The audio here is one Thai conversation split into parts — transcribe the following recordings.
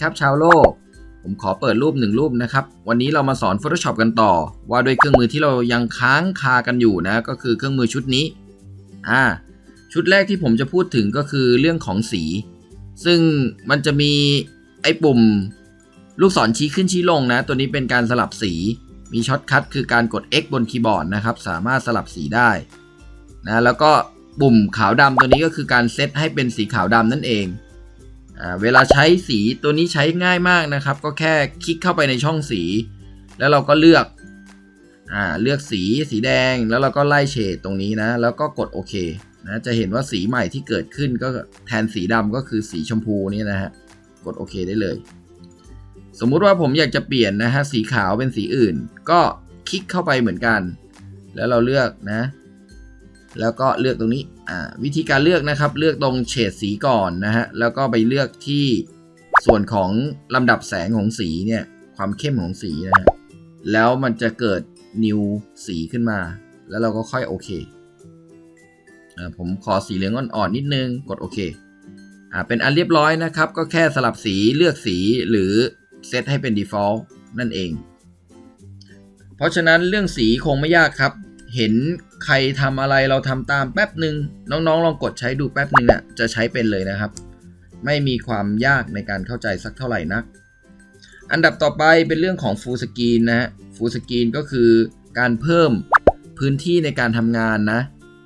ครับชาวโลก ผมขอเปิดรูปหนึ่งรูปนะครับ วันนี้เรามาสอน Photoshop กันต่อ ว่าด้วยเครื่องมือที่เรายังค้างคากันอยู่นะ ก็คือเครื่องมือชุดนี้อ่าชุดแรกที่ผมจะพูดถึงก็คือเรื่องของสี ซึ่งมันจะมีไอ้ปุ่มลูกศรชี้ขึ้นชี้ลงนะ ตัวนี้เป็นการสลับสี มีช็อตคัทคือการกด X บนคีย์บอร์ดนะครับ สามารถสลับสีได้นะแล้วก็ปุ่มขาวดำตัวนี้ก็คือการเซตให้เป็นสีขาวดำนั่นเอง เวลาใช้สีตัวนี้ใช้ง่ายมากนะครับ ก็แค่คลิกเข้าไปในช่องสี แล้วเราก็เลือกอ่าเลือกสีสีแดงแล้วเราก็ไล่เฉดตรงนี้นะ แล้วก็กดโอเคนะจะเห็นว่าสีใหม่ที่เกิดขึ้นก็แทนสีดำก็คือสีชมพูนี่นะฮะกดโอเคได้เลย สมมุติว่าผมอยากจะเปลี่ยนนะฮะสีขาวเป็นสีอื่น ก็คลิกเข้าไปเหมือนกัน แล้วเราเลือกนะ แล้วก็เลือกตรงนี้อ่าวิธีการเลือกนะครับ เลือกตรงเฉดสีก่อนนะฮะแล้วก็ไปเลือกที่ส่วนของลำดับแสงของสีเนี่ยความเข้มของสีนะฮะแล้วมันจะเกิดนิวสีขึ้นมา แล้วเราก็ค่อยโอเคอ่าผมขอสีเหลืองอ่อนๆนิดนึงกดโอเคอ่าเป็นอันเรียบร้อยนะครับ ก็แค่สลับสีเลือกสีหรือเซตให้เป็น default นั่นเอง เพราะฉะนั้นเรื่องสีคงไม่ยากครับ เห็น ใครทำอะไรเราทำตามแป๊บหนึ่งน้องๆ ลองกดใช้ดูแป๊บหนึ่งอะจะใช้เป็นเลยนะครับ ไม่มีความยากในการเข้าใจสักเท่าไหร่นัก อันดับต่อไปเป็นเรื่องของ Full Screen นะฮะ Full Screen ก็คือการเพิ่มพื้นที่ในการทำงานนะ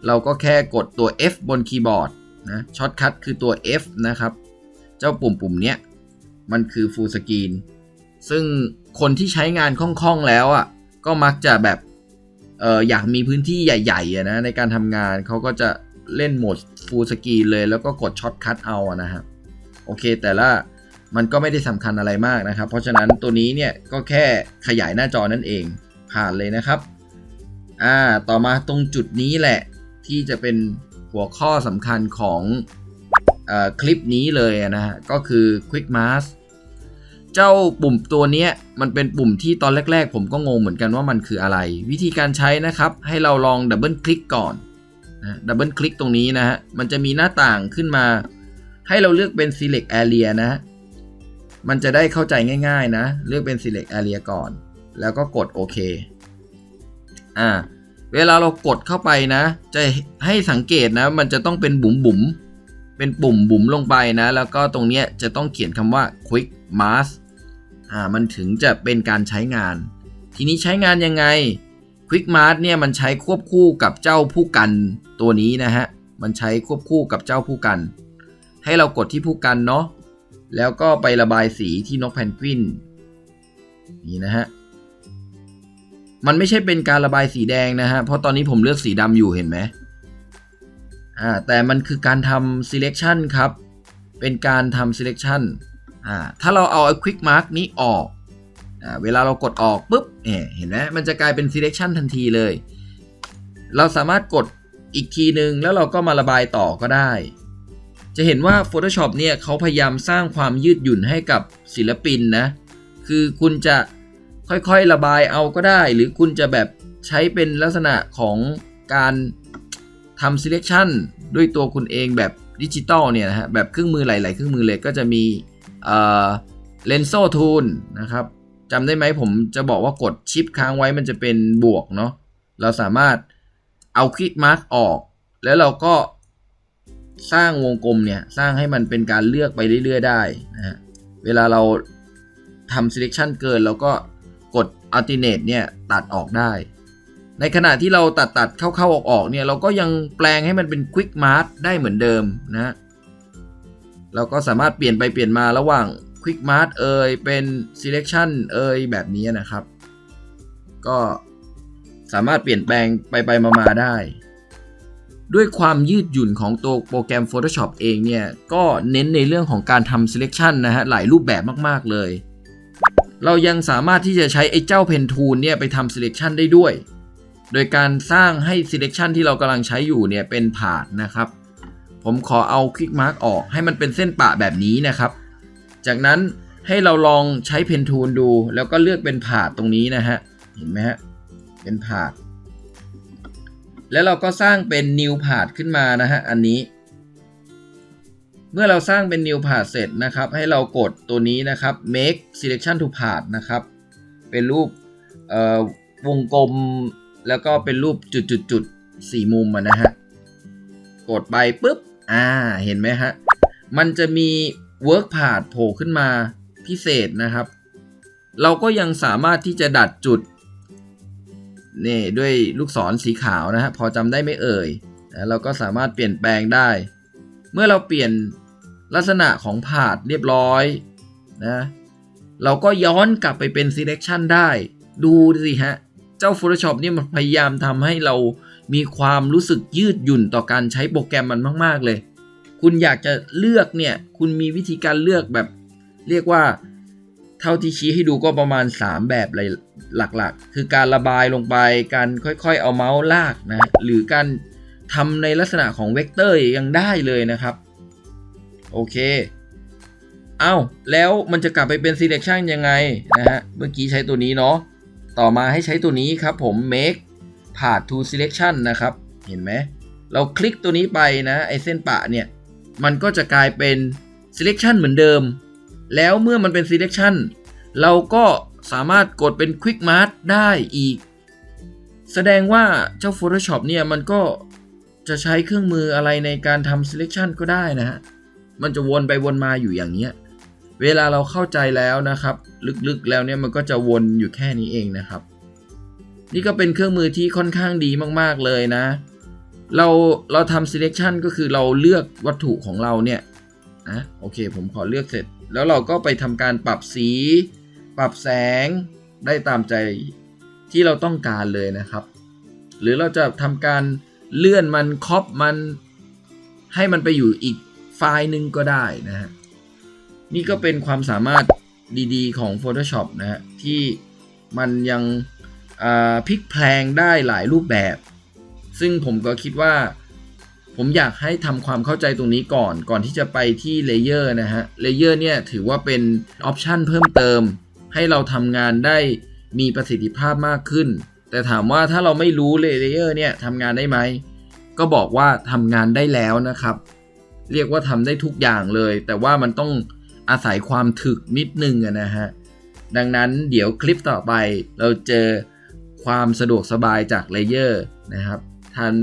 เราก็แค่กดตัว F บนคีย์บอร์ดนะช็อตคัทคือตัว F นะครับ เจ้าปุ่มปุ่มเนี้ยมันคือ Full Screen ซึ่งคนที่ใช้งานคล่องๆแล้วอะก็มักจะแบบ อออยากมีพื้นที่ใหญ่ๆนะในการทำงานเขาก็จะเล่นโหมด Full Screen เลยแล้วก็กดช็อตคัทเอาอะนะครับโอเคแต่ละมันก็ไม่ได้สำคัญอะไรมากนะครับ เพราะฉะนั้นตัวนี้เนี่ยก็แค่ขยายหน้าจอนั่นเองผ่านเลยนะครับอ่าต่อมาตรงจุดนี้แหละที่จะเป็นหัวข้อสำคัญของอคลิปนี้เลยนะฮะก็คือ Quick Mask เจ้าปุ่มตัวนี้มันเป็นปุ่มที่ตอนแรก ๆ ผมก็งงเหมือนกันว่ามันคืออะไร วิธีการใช้นะครับ ให้เราลองดับเบิลคลิกก่อนนะดับเบิลคลิกตรงนี้นะฮะมันจะมีหน้าต่างขึ้นมา ให้เราเลือกเป็น select area นะ มันจะได้เข้าใจง่าย ๆ นะ เลือกเป็น select area ก่อน แล้วก็กดโอเคอ่าเวลาเรากดเข้าไปนะ จะให้สังเกตนะ มันจะต้องเป็นบุ๋มบุ๋มเป็นปุ่มบุ๋มลงไปนะ แล้วก็ตรงเนี้ยจะต้องเขียนคำว่า quick mask อ่ามันถึงจะเป็นการใช้งาน ทีนี้ใช้งานยังไง Quick Mart เนี่ยมันใช้ควบคู่กับเจ้าผู้กันตัวนี้นะฮะ มันใช้ควบคู่กับเจ้าผู้กัน ให้เรากดที่ผู้กันเนาะแล้วก็ไประบายสีที่นกแพนกวินนี่นะฮะมันไม่ใช่เป็นการระบายสีแดงนะฮะ เพราะตอนนี้ผมเลือกสีดำอยู่เห็นไหมอ่าแต่มันคือการทำ selection ครับ เป็นการทำ selection อ่าถ้าเราเอาไอ้ quick mark นี้ออกอ่าเวลาเรากดออกปุ๊บเอ่เห็นไหมมันจะกลายเป็น selection ทันทีเลย เราสามารถกดอีกทีหนึ่งแล้วเราก็มาระบายต่อก็ได้ จะเห็นว่า Photoshop เนี่ยเขาพยายามสร้างความยืดหยุ่นให้กับศิลปินนะคือคุณจะค่อยๆระบายเอาก็ได้ หรือคุณจะแบบใช้เป็นลักษณะของการทำ selection ด้วยตัวคุณเองแบบดิจิตอลเนี่ยนะฮะแบบเครื่องมือหลาย ๆ เครื่องมือเลยก็จะมี เอ่อ Lenso Tool นะครับจำได้ไหมผมจะบอกว่ากดชิปค้างไว้มันจะเป็นบวกเนาะเราสามารถเอาคลิกมาร์กออก แล้วเราก็สร้างวงกลมเนี่ย สร้างให้มันเป็นการเลือกไปเรื่อยๆได้นะฮะเวลาเราทำ selection เกินเราก็กด alternate เนี่ย ตัดออกได้ ในขณะที่เราตัดตัดเข้าๆออกๆเนี่ย เราก็ยังแปลงให้มันเป็น quick mask ได้เหมือนเดิมนะฮะ เราก็สามารถเปลี่ยนไปเปลี่ยนมาระหว่าง Quick Mart เอ่ยเป็น Selection เอ่ยแบบนี้นะครับ ก็สามารถเปลี่ยนแปลงไปไปมามาได้ ด้วยความยืดหยุ่นของตัวโปรแกรม Photoshop เองเนี่ย ก็เน้นในเรื่องของการทำ Selection นะฮะหลายรูปแบบมาก ๆ เลย เรายังสามารถที่จะใช้ไอ้เจ้า Pen Tool เนี่ยไปทำ Selection ได้ด้วย โดยการสร้างให้ Selection ที่เรากำลังใช้อยู่เนี่ยเป็นผาดนะครับ ผมขอเอา Quick Mark ออกให้มันเป็นเส้นปะแบบนี้นะครับ จากนั้นให้เราลองใช้เพนทูลดู แล้วก็เลือกเป็นผาดตรงนี้นะฮะ เห็นไหมฮะ เป็นผาด แล้วเราก็สร้างเป็น new ผาดขึ้นมานะฮะ อันนี้ เมื่อเราสร้างเป็น new path เสร็จนะครับ ให้เรากดตัวนี้นะครับ make selection to path นะครับ เป็นรูปเอ่อวงกลมแล้วก็เป็นรูปจุดๆๆสี่มุมนะฮะ กดไปปุ๊บ อ่าเห็นไหมฮะ มันจะมี work path โผล่ขึ้นมาพิเศษนะครับ เราก็ยังสามารถที่จะดัดจุดนี่ด้วยลูกศรสีขาวนะฮะพอจำได้ไม่เอ่ยนะเราก็สามารถเปลี่ยนแปลงได้ เมื่อเราเปลี่ยนลักษณะของผาดเรียบร้อยนะเราก็ย้อนกลับไปเป็น selection ได้ ดูสิฮะ เจ้า Photoshop นี่มันพยายามทำให้เรา มีความรู้สึกยืดหยุ่นต่อการใช้โปรแกรมมันมาก ๆ เลย คุณอยากจะเลือกเนี่ย คุณมีวิธีการเลือกแบบ เรียกว่า เท่าที่ชี้ให้ดูก็ประมาณ 3 แบบเลยหลักๆ คือการระบายลงไป การค่อยๆ เอาเมาส์ลากนะ หรือการทำในลักษณะของเวกเตอร์ยังได้เลยนะครับ โอเคเอา้าแล้วมันจะกลับไปเป็น selection ยังไงนะฮะ เมื่อกี้ใช้ตัวนี้เนาะ ต่อมาให้ใช้ตัวนี้ครับผม make path to selection นะครับ เห็นไหม เราคลิกตัวนี้ไปนะไอเส้นปะเนี่ย มันก็จะกลายเป็น selection เหมือนเดิม แล้วเมื่อมันเป็น selection เราก็สามารถกดเป็น quick mask ได้อีก แสดงว่าเจ้า Photoshop เนี่ยมันก็จะใช้เครื่องมืออะไรในการทำ selection ก็ได้นะฮะ มันจะวนไปวนมาอยู่อย่างเนี้ย เวลาเราเข้าใจแล้วนะครับ ลึกๆแล้วเนี่ยมันก็จะวนอยู่แค่นี้เองนะครับ นี่ก็เป็นเครื่องมือที่ค่อนข้างดีมากๆเลยนะ เราเราทำ selection ก็คือเราเลือกวัตถุของเราเนี่ยนะโอเคผมขอเลือกเสร็จ แล้วเราก็ไปทำการปรับสี ปรับแสงได้ตามใจที่เราต้องการเลยนะครับ หรือเราจะทำการเลื่อนมันคอปมันให้มันไปอยู่อีกไฟล์หนึ่งก็ได้นะฮะนี่ก็เป็นความสามารถดีๆ ของ Photoshop นะฮะที่มันยัง พลิกแพลงได้หลายรูปแบบ ซึ่งผมก็คิดว่า ผมอยากให้ทำความเข้าใจตรงนี้ก่อน ก่อนที่จะไปที่เลเยอร์นะฮะ เลเยอร์เนี่ยถือว่าเป็นออปชันเพิ่มเติม ให้เราทำงานได้มีประสิทธิภาพมากขึ้น แต่ถามว่าถ้าเราไม่รู้เลเยอร์เนี่ยทำงานได้ไหม ก็บอกว่าทำงานได้แล้วนะครับ เรียกว่าทำได้ทุกอย่างเลย แต่ว่ามันต้องอาศัยความถึกนิดนึงนะฮะ ดังนั้นเดี๋ยวคลิปต่อไปเราเจอ ความสะดวกสบายจากเลเยอร์นะครับทัน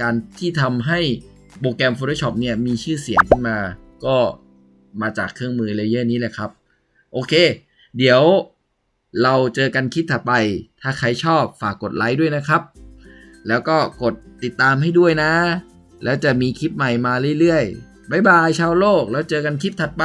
การที่ทำให้โปรแกรม Photoshop เนี่ยมีชื่อเสียงขึ้นมา ก็มาจากเครื่องมือเลเยอร์นี้แหละครับ โอเค เดี๋ยวเราเจอกันคลิปถัดไป ถ้าใครชอบฝากกดไลค์ด้วยนะครับ แล้วก็กดติดตามให้ด้วยนะ แล้วจะมีคลิปใหม่มาเรื่อยๆ บ๊ายบายชาวโลก แล้วเจอกันคลิปถัดไป